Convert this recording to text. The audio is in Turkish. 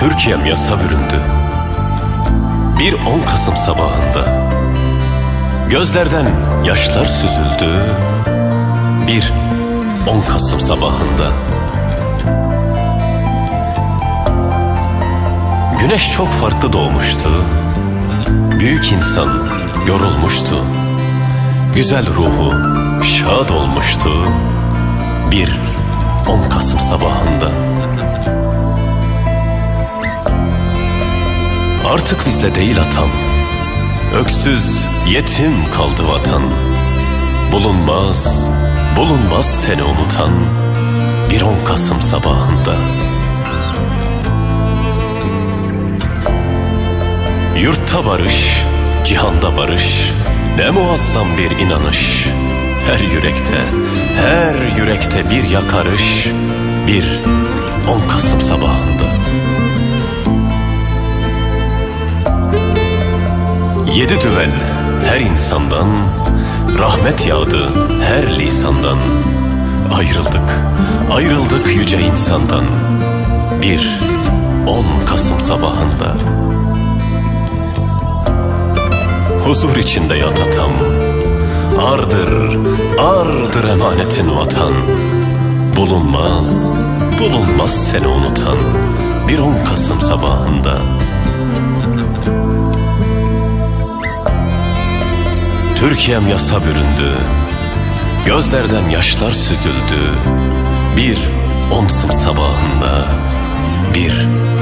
Türkiye'm yasa büründü. Bir 10 Kasım sabahında gözlerden yaşlar süzüldü. Bir 10 Kasım sabahında Güneş çok farklı doğmuştu. Büyük insan yorulmuştu. Güzel ruhu şad olmuştu. Bir 10 Kasım Artık bizde değil atam. Öksüz, yetim kaldı vatan. Bulunmaz, bulunmaz seni unutan. Bir 10 Kasım sabahında. Yurtta barış, cihanda barış. Ne muazzam bir inanış. Her yürekte, her yürekte bir yakarış. Bir 10 Kasım sabahında. Yedi düvel her insandan, rahmet yağdı her lisandan. Ayrıldık, ayrıldık yüce insandan. Bir 10 Kasım sabahında. Huzur içinde yat atam. Ardır, ardır emanetin vatan. Bulunmaz, bulunmaz seni unutan. Bir 10 Kasım sabahında. Türkiye'm yasa büründü. Gözlerden yaşlar süzüldü. Bir 10 Kasım sabahında. Bir 10 Kasım sabahında.